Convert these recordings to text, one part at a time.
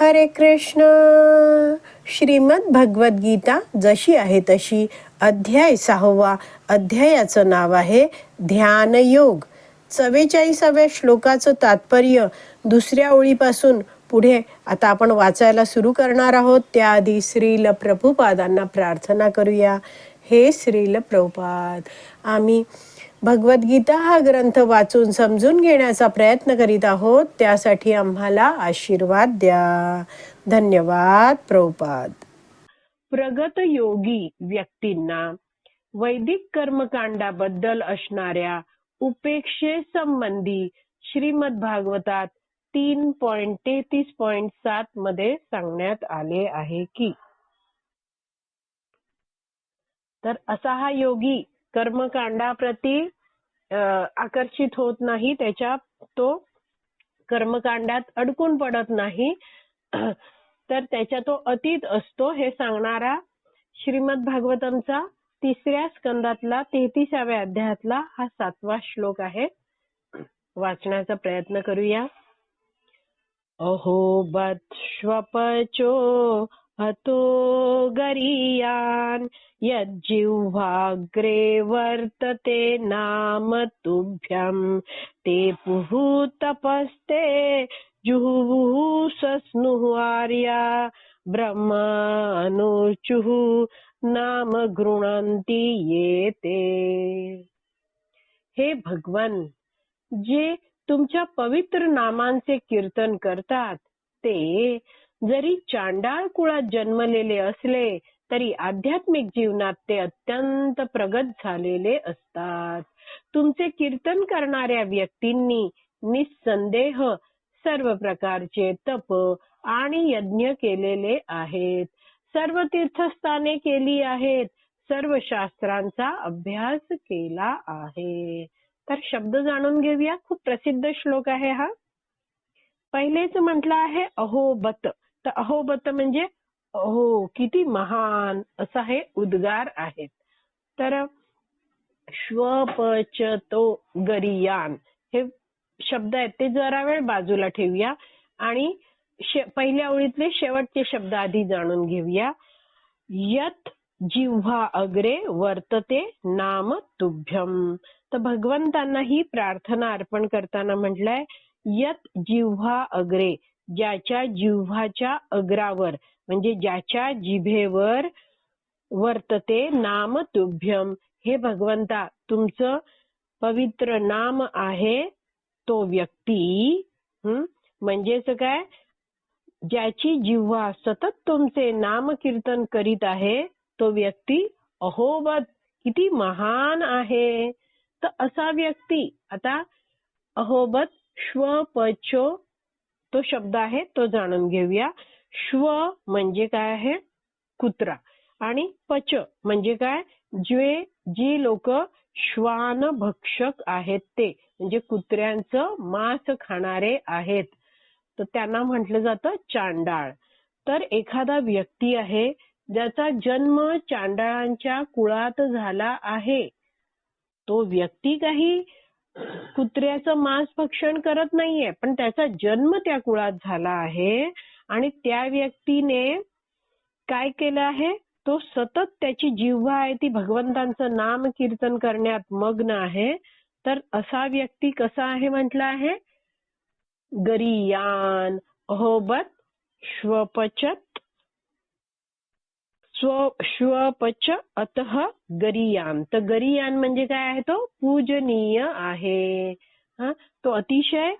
हरे कृष्ण. श्रीमद भगवद्गीता जशी आहे तशी अध्याय सहावा अध्यायाचं नाव आहे ध्यानयोग चव्वेचाळीसाव्या श्लोकाचं तात्पर्य दुसऱ्या ओळीपासून पुढे आता आपण वाचायला सुरू करणार आहोत. त्याआधी श्रील प्रभुपादांना प्रार्थना करूया. हे श्रील प्रभुपाद आम्ही भगवद्गीता हा ग्रंथ वाचून समजून घेण्याचा प्रयत्न करीत आहोत. त्यासाठी आम्हाला आशीर्वाद द्या. धन्यवाद प्रभुपाद. प्रगत योगी व्यक्तींना वैदिक कर्मकांडाबद्दल असणाऱ्या उपेक्षे संबंधी श्रीमद भागवतात तीन पॉइंट तेहतीस पॉइंट सात मध्ये सांगण्यात आले आहे की तर असा हा योगी कर्मकांडाप्रती आकर्षित होत नाही. त्याच्या तो कर्मकांडात अडकून पडत नाही. तर त्याच्या तो अतीत असतो हे सांगणारा श्रीमद भागवतमचा तिसऱ्या स्कंदातला तेहतीसाव्या अध्यायातला हा सातवा श्लोक आहे. वाचण्याचा प्रयत्न करूया. अहो बत हतो गरीयान्। यज्जिह्वाग्रे वर्तते नाम तुभ्यं। ते पुः तपस्ते जुहुः सस्नुः आर्या। ब्रह्मानुचुः नाम गृणन्ति ये ते। हे भगवन जे तुमच्या पवित्र नामांचे कीर्तन करतात ते जरी चांडाळ कुळात जन्मलेले असले तरी आध्यात्मिक जीवनात ते अत्यंत प्रगत झालेले असतात. तुमचे कीर्तन करणाऱ्या व्यक्तींनी निसंदेह सर्व प्रकारचे तप आणि यज्ञ केलेले आहेत. सर्व तीर्थस्थाने केली आहेत. सर्व शास्त्रांचा अभ्यास केला आहे. तर शब्द जाणून घेऊया. खूप प्रसिद्ध श्लोक आहे हा. पहिलेच म्हटलं आहे अहोबत तर अहोबत म्हणजे हो किती महान असा हे उद्गार आहेत तर श्वपचतो गरियान. हे शब्द आहेत ते जरा वेळ बाजूला ठेवूया आणि पहिल्या ओळीतले शेवटचे शब्द आधी जाणून घेऊया. यत जिव्हा अग्रे वर्तते नाम तुभ्यम. तर भगवंतांना ही प्रार्थना अर्पण करताना म्हटलंय यत जिव्हा अग्रे ज्याच्या जिव्हाच्या अग्रावर म्हणजे ज्याच्या जिभेवर वर्तते नाम तुभ्यम. हे भगवंता तुमचं पवित्र नाम आहे तो व्यक्ती. म्हणजेच काय? ज्याची जिव्हा सतत तुमचे नाम कीर्तन करीत आहे तो व्यक्ती अहोबत किती महान आहे. तर असा व्यक्ती आता अहोबत श्व पचो तो शब्द आहे तो जाणून घेऊया. श्व म्हणजे काय आहे? कुत्रा. आणि पच म्हणजे काय? जे जी लोक श्वान भक्षक आहेत ते. म्हणजे कुत्र्यांचं मांस खाणारे आहेत. तर त्यांना म्हटलं जातं चांडाळ. तर एखादा व्यक्ती आहे ज्याचा जन्म चांडाळांच्या कुळात झाला आहे. तो व्यक्ती काही कुत्र्याचं मांस भक्षण करत नाहीये पण त्याचा जन्म त्या कुळात झाला आहे आणि त्या व्यक्तीने काय केलं आहे? तो सतत त्याची जिव्हा आहे ती भगवंतांचं नाम कीर्तन करण्यात मग्न आहे. तर असा व्यक्ती कसा आहे म्हटलं आहे? गरियान अहोबत श्वपचत स्व श्वपच अतः गरियान. तर गरियान म्हणजे काय आहे तो? पूजनीय आहे. हा? तो अतिशय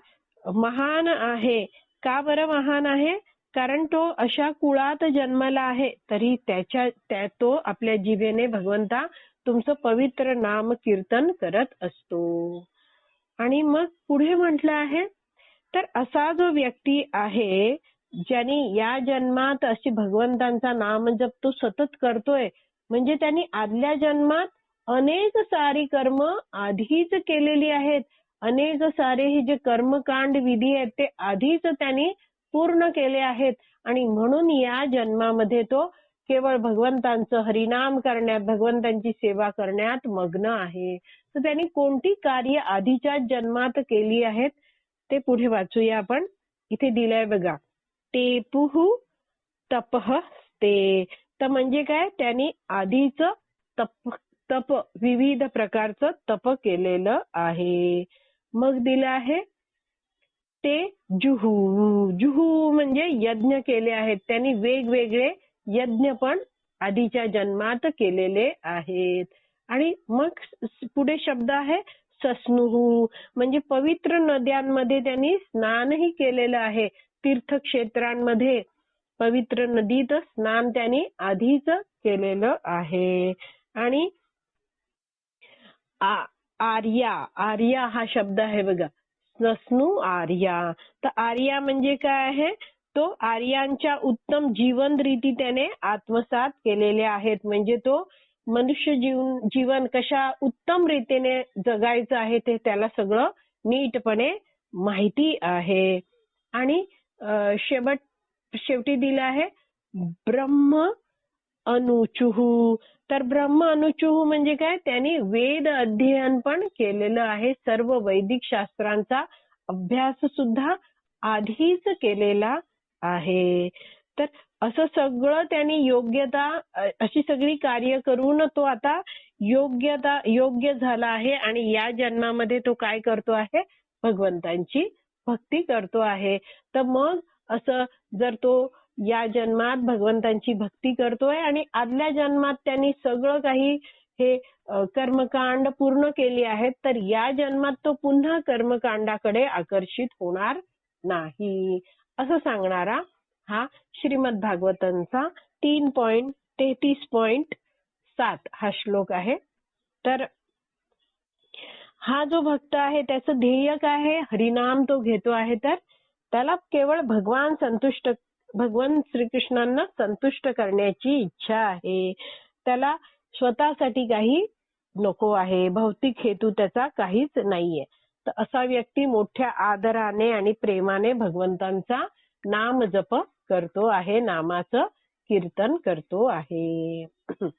महान आहे. का बरं महान आहे? कारण तो अशा कुळात जन्मला आहे तरी त्याच्या त्या तो आपल्या जिभेने भगवंता तुमचं पवित्र नाम कीर्तन करत असतो. आणि मग पुढे म्हटलं आहे तर असा जो व्यक्ती आहे ज्यांनी या जन्मात अशी भगवंतांचा नाम जप तो सतत करतोय. म्हणजे त्यांनी आदल्या जन्मात अनेक सारी कर्म आधीच केलेली आहेत. अनेक सारे हे जे कर्मकांड विधी आहेत ते आधीच त्यांनी पूर्ण केले आहेत. आणि म्हणून या जन्मामध्ये तो केवळ भगवंतांचं हरिनाम करण्यात भगवंतांची सेवा करण्यात मग्न आहे. तर त्यांनी कोणती कार्य आधीच्या जन्मात केली आहेत ते पुढे वाचूया आपण. इथे दिलंय बघा. टेपुहू तपह ते तर म्हणजे काय? त्यांनी आधीच तप तप विविध प्रकारचं तप केलेलं आहे. मग दिलं आहे ते जुहू. जुहू म्हणजे यज्ञ केले आहेत. त्यांनी वेगवेगळे यज्ञ पण आधीच्या जन्मात केलेले आहेत. आणि मग पुढे शब्द आहे सस्नुहू म्हणजे पवित्र नद्यांमध्ये त्यांनी स्नानही केलेलं आहे. तीर्थक्षेत्रांमध्ये पवित्र नदीत स्नान त्याने आधीच केलेलं आहे. आणि आर्या आर्या हा शब्द आहे बघा. सस्नू आर्या. तर आर्या म्हणजे काय आहे? तो आर्यांच्या उत्तम जीवन रीती त्याने आत्मसात केलेल्या आहेत. म्हणजे तो मनुष्य जीवन जीवन कशा उत्तम रीतीने जगायचं आहे ते त्याला सगळं नीटपणे माहिती आहे. आणि शेवट शेवटी दिलं आहे ब्रह्म अनुचुहू. तर ब्रह्म अनुचुहू म्हणजे काय? त्यांनी वेद अध्ययन पण केलेलं आहे सर्व वैदिक शास्त्रांचा अभ्यास सुद्धा आधीच केलेला आहे. तर असं सगळं त्यांनी योग्यता अशी सगळी कार्य करून तो आता योग्यता योग्य झाला आहे आणि या जन्मामध्ये तो काय करतो आहे? भगवंतांची भक्ती करतो आहे. तर मग असं जर तो या जन्मात भगवंतांची भक्ती करतोय आणि आदल्या जन्मात त्यांनी सगळं काही हे कर्मकांड पूर्ण केली आहेत तर या जन्मात तो पुन्हा कर्मकांडाकडे आकर्षित होणार नाही. असं सांगणारा हा श्रीमद भागवतांचा तीन पॉइंट तेहतीस पॉइंट सात हा श्लोक आहे. तर हा जो भक्त आहे त्याचं ध्येय काय आहे? हरिनाम तो घेतो आहे तर? त्याला केवळ भगवान संतुष्ट भगवान श्रीकृष्णांना संतुष्ट करण्याची इच्छा आहे. त्याला स्वतःसाठी काही नको आहे. भौतिक हेतू त्याचा काहीच नाहीये. तर असा व्यक्ती मोठ्या आदराने आणि प्रेमाने भगवंतांचा नाम जप करतो आहे नामाचं कीर्तन करतो आहे.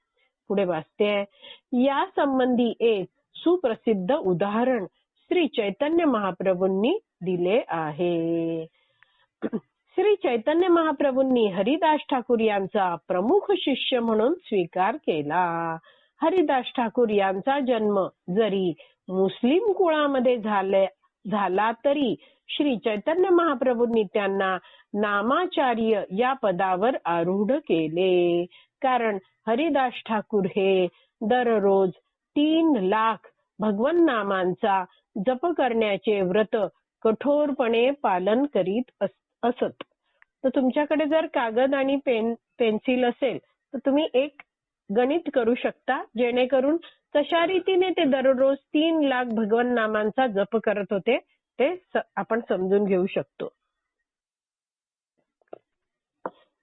पुढे वाचते. या संबंधी एक सुप्रसिद्ध उदाहरण श्री चैतन्य महाप्रभूंनी दिले आहे. श्री चैतन्य महाप्रभूंनी हरिदास ठाकूर यांचा प्रमुख शिष्य म्हणून स्वीकार केला. हरिदास ठाकूर यांचा जन्म जरी मुस्लिम कुळामध्ये झाला तरी श्री चैतन्य महाप्रभूंनी त्यांना नामाचार्य या पदावर आरूढ केले. कारण हरिदास ठाकूर हे दररोज तीन लाख भगवन नामांचा जप करण्याचे व्रत कठोरपणे पालन करीत असत. तर तुमच्याकडे जर कागद आणि पेन पेन्सिल असेल तर तुम्ही एक गणित करू शकता जेणेकरून तशा रीतीने ते दररोज तीन लाख भगवन नामांचा जप करत होते ते आपण समजून घेऊ शकतो.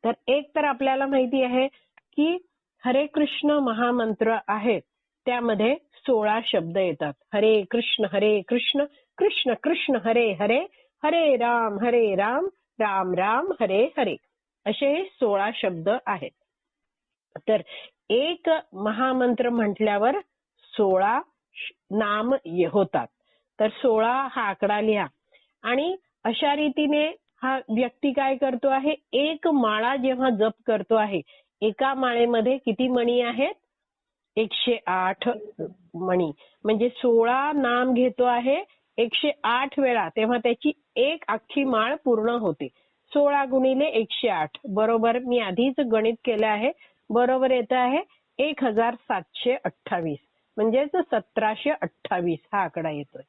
तर एक तर आपल्याला माहिती आहे की हरे कृष्ण महामंत्र आहेत त्यामध्ये सोळा शब्द येतात. हरे कृष्ण हरे कृष्ण कृष्ण कृष्ण हरे हरे हरे राम हरे राम राम राम हरे हरे असे सोळा शब्द आहेत. तर एक महामंत्र म्हटल्यावर सोळा नाम होतात. तर सोळा हा आकडा लिहा. आणि अशा रीतीने हा व्यक्ती काय करतो आहे? एक माळा जेव्हा जप करतो आहे एका माळेमध्ये किती मणी आहेत? एकशे आठ मणी. म्हणजे सोळा नाम घेतो आहे एकशे आठ वेळा. तेव्हा त्याची एक अख्खी माळ पूर्ण होते. सोळा गुणिले एकशे आठ. बरोबर मी आधीच गणित केलं आहे. बरोबर येत आहे एक हजार सातशे अठ्ठावीस. म्हणजेच सतराशे अठ्ठावीस हा आकडा येतोय.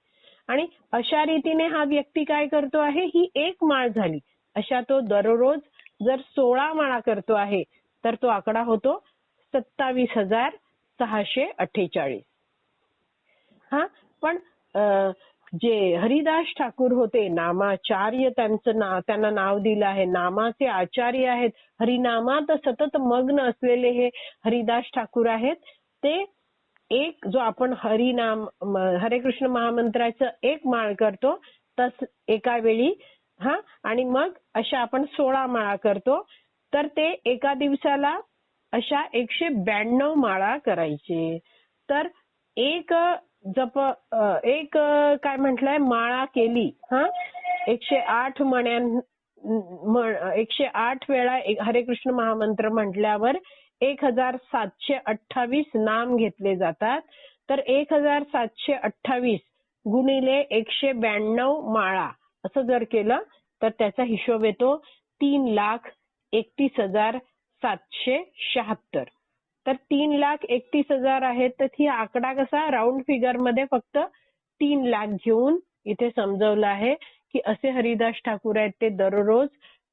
आणि अशा रीतीने हा व्यक्ती काय करतो आहे? ही एक माळ झाली. अशा तो दररोज जर सोळा माळा करतो आहे तर तो आकडा होतो सत्तावीस हजार सहाशे अठ्ठेचाळीस. हा पण जे हरिदास ठाकूर होते नामाचार्य त्यांचं नाव त्यांना नाव दिलं आहे. नामाचे आचार्य आहेत. हरिनामात सतत मग्न असलेले हे हरिदास ठाकूर आहेत. ते एक जो आपण हरिनाम हरे कृष्ण महामंत्राचं एक माळ करतो तस एका वेळी हा आणि मग अशा आपण सोळा माळा करतो. तर ते एका दिवसाला अशा एकशे ब्याण्णव माळा करायचे. तर एक जप एक काय म्हटलंय? माळा केली हा? एकशे आठ मण्या एकशे आठ वेळा एक- हरे कृष्ण महामंत्र म्हटल्यावर एक हजार सातशे अठ्ठावीस नाम घेतले जातात. तर एक हजार सातशे अठ्ठावीस गुणिले एकशे ब्याण्णव माळा असं जर केलं तर त्याचा हिशोब येतो तीन लाख एकतीस हजार सातशे शहात्तर. तर तीन लाख एकतीस हजार आहेत. तर ही आकडा कसा? राऊंड फिगरमध्ये फक्त तीन लाख घेऊन इथे समजवलं आहे की असे हरिदास ठाकूर आहेत ते दररोज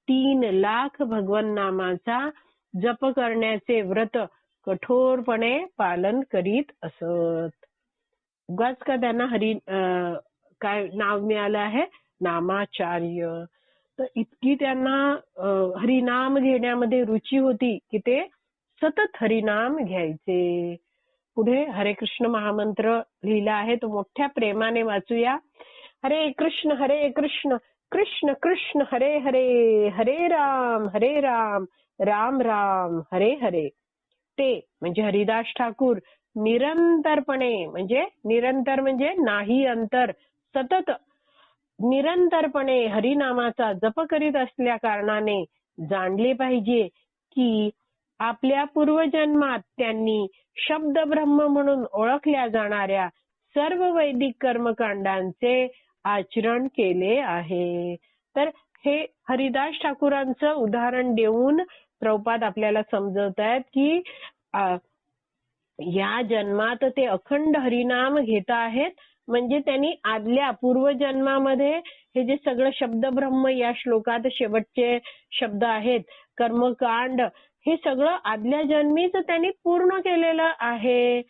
तीन लाख भगवन नामाचा जप करण्याचे व्रत कठोरपणे पालन करीत असत. उगाच का त्यांना हरी काय नाव मिळालं आहे? नामाचार्य. तर इतकी त्यांना हरिनाम घेण्यामध्ये रुची होती की ते सतत हरिनाम घ्यायचे. पुढे हरे कृष्ण महामंत्र लिहिला आहे. तो मोठ्या प्रेमाने वाचूया. हरे कृष्ण हरे कृष्ण कृष्ण कृष्ण हरे हरे हरे राम हरे राम राम राम हरे हरे. ते म्हणजे हरिदास ठाकूर निरंतरपणे म्हणजे निरंतर म्हणजे नाही अंतर सतत निरंतरपणे हरिनामाचा जप करीत असल्या कारणाने जाणले पाहिजे की आपल्या पूर्वजन्मात त्यांनी शब्द ब्रह्म म्हणून ओळखल्या जाणाऱ्या सर्व वैदिक कर्मकांडांचे आचरण केले आहे. तर हे हरिदास ठाकूरांचं उदाहरण देऊन प्रभुपाद आपल्याला समजवत आहेत की आ, या जन्मात ते अखंड हरिनाम घेत आहेत. म्हणजे त्यांनी आदल्या पूर्वजन्मामध्ये हे जे सगळं शब्द ब्रह्म या श्लोकात शेवटचे शब्द आहेत कर्मकांड हे सगळं आदल्या जन्मीच त्यांनी पूर्ण केलेलं आहे.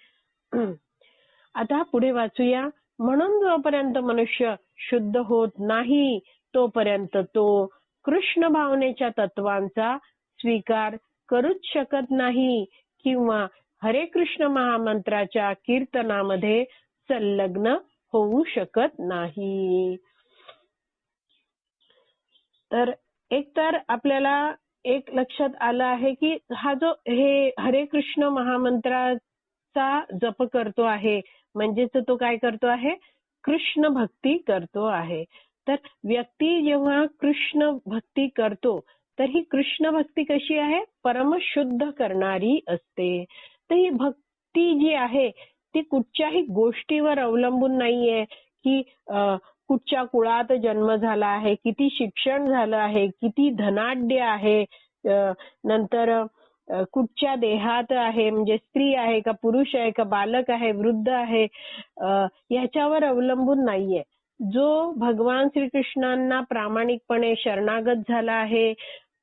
आता पुढे वाचूया. म्हणून जोपर्यंत मनुष्य शुद्ध होत नाही तोपर्यंत तो कृष्ण भावनेच्या तत्वांचा स्वीकार करूच शकत नाही किंवा हरे कृष्ण महामंत्राच्या कीर्तनामध्ये संलग्न होऊ शकत नाही. तर एक तर आपल्याला एक लक्षात आलं आहे की हा जो हे हरे कृष्ण महामंत्राचा जप करतो आहे म्हणजेच तो काय करतो आहे? कृष्ण भक्ती करतो आहे. तर व्यक्ती जेव्हा कृष्ण भक्ती करतो तर ही कृष्ण भक्ती कशी आहे? परमशुद्ध करणारी असते. तर ही भक्ती जी आहे ती कुठच्याही गोष्टीवर अवलंबून नाहीये की कुठच्या कुळात जन्म झाला आहे किती शिक्षण झालं आहे किती धनाढ्य आहे नंतर कुठच्या देहात आहे म्हणजे स्त्री आहे का पुरुष आहे का बालक आहे वृद्ध आहे याच्यावर अवलंबून नाहीये. जो भगवान श्रीकृष्णांना प्रामाणिकपणे शरणागत झाला आहे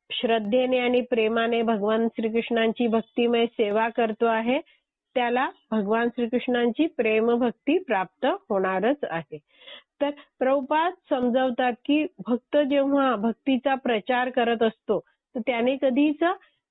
श्रद्धेने आणि प्रेमाने भगवान श्रीकृष्णांची भक्तिमय सेवा करतो आहे त्याला भगवान श्रीकृष्णांची प्रेम भक्ती प्राप्त होणारच आहे. तर प्रभुपाद समजावतात की भक्त जेव्हा भक्तीचा प्रचार करत असतो तर त्याने कधीच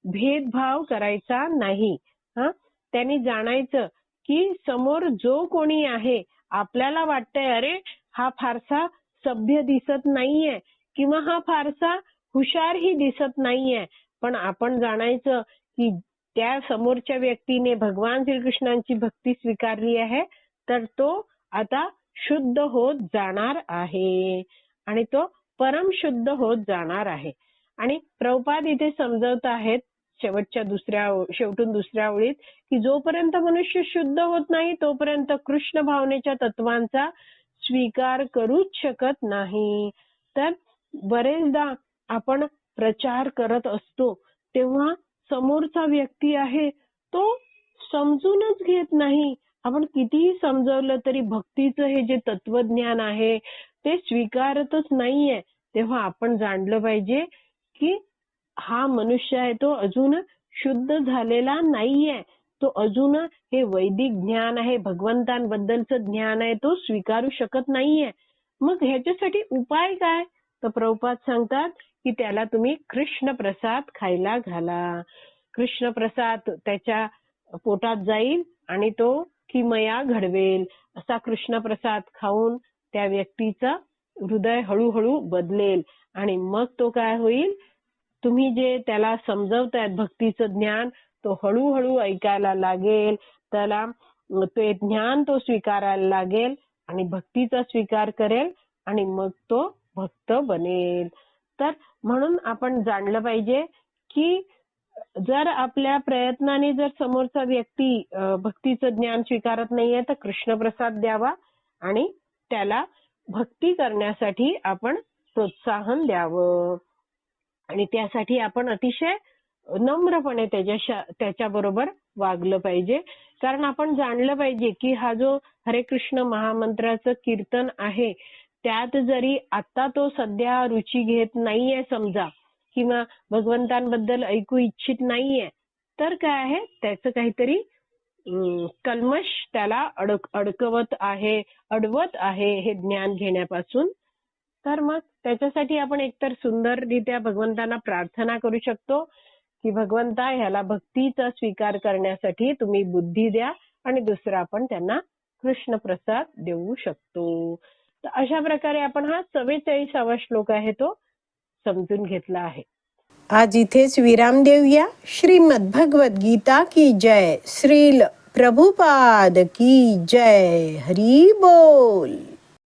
भेदभाव करायचा नाही. हा? त्यांनी जाणायचं की समोर जो कोणी आहे आपल्याला वाटतंय अरे हा फारसा सभ्य दिसत नाहीये किंवा हा फारसा हुशारही दिसत नाहीये. पण आपण जाणायचं की त्या समोरच्या व्यक्तीने भगवान श्रीकृष्णांची भक्ती स्वीकारली आहे तर तो आता शुद्ध होत जाणार आहे. आणि तो परम शुद्ध होत जाणार आहे. आणि प्रभुपाद इथे समजवत आहेत शेवटच्या दुसऱ्या शेवटून दुसऱ्या ओळीत की जोपर्यंत मनुष्य शुद्ध होत नाही तोपर्यंत कृष्ण भावनेच्या तत्वांचा स्वीकार करूच शकत नाही. तर बरेचदा आपण प्रचार करत असतो तेव्हा समोरचा व्यक्ती आहे तो समजूनच घेत नाही. आपण कितीही समजवलं तरी भक्तीचं हे जे तत्वज्ञान आहे ते स्वीकारतच नाहीये. तेव्हा आपण जाणलं पाहिजे की हा मनुष्य आहे तो अजून शुद्ध झालेला नाहीये. तो अजून हे वैदिक ज्ञान आहे भगवंतांबद्दलचं ज्ञान आहे तो स्वीकारू शकत नाहीये. मग ह्याच्यासाठी उपाय काय? तर प्रभुपाद सांगतात की त्याला तुम्ही कृष्ण प्रसाद खायला घाला. कृष्ण प्रसाद त्याच्या पोटात जाईल आणि तो किमया घडवेल. असा कृष्ण प्रसाद खाऊन त्या व्यक्तीचं हृदय हळूहळू बदलेल. आणि मग तो काय होईल? तुम्ही जे त्याला समजवतायत भक्तीचं ज्ञान तो हळूहळू ऐकायला लागेल. त्याला ते ज्ञान तो स्वीकारायला लागेल आणि भक्तीचा स्वीकार करेल आणि मग तो भक्त बनेल. तर म्हणून आपण जाणलं पाहिजे की जर आपल्या प्रयत्नाने जर समोरचा व्यक्ती भक्तीचं ज्ञान स्वीकारत नाहीये तर कृष्ण प्रसाद द्यावा आणि त्याला भक्ती करण्यासाठी आपण प्रोत्साहन द्यावं. आणि त्यासाठी आपण अतिशय नम्रपणे त्याच्या त्याच्याबरोबर वागलं पाहिजे. कारण आपण जाणलं पाहिजे की हा जो हरे कृष्ण महामंत्राचं कीर्तन आहे त्यात जरी आता तो सध्या रुची घेत नाहीये समजा किंवा भगवंतांबद्दल ऐकू इच्छित नाहीये तर काय आहे? त्याचं काहीतरी कल्मश त्याला अडक अडकवत आहे अडवत आहे हे ज्ञान घेण्यापासून. तर मग त्याच्यासाठी आपण एकतर सुंदररित्या भगवंतांना प्रार्थना करू शकतो की भगवंता ह्याला भक्तीचा स्वीकार करण्यासाठी तुम्ही बुद्धी द्या आणि दुसरा आपण त्यांना कृष्ण प्रसाद देऊ शकतो. तर अशा प्रकारे आपण हा चव्वेचाळीसावा श्लोक आहे तो समजून घेतला आहे. आज इथेच विराम देऊया. श्रीमद भगवत गीता की जय. श्रील प्रभुपाद की जय. हरी बोल.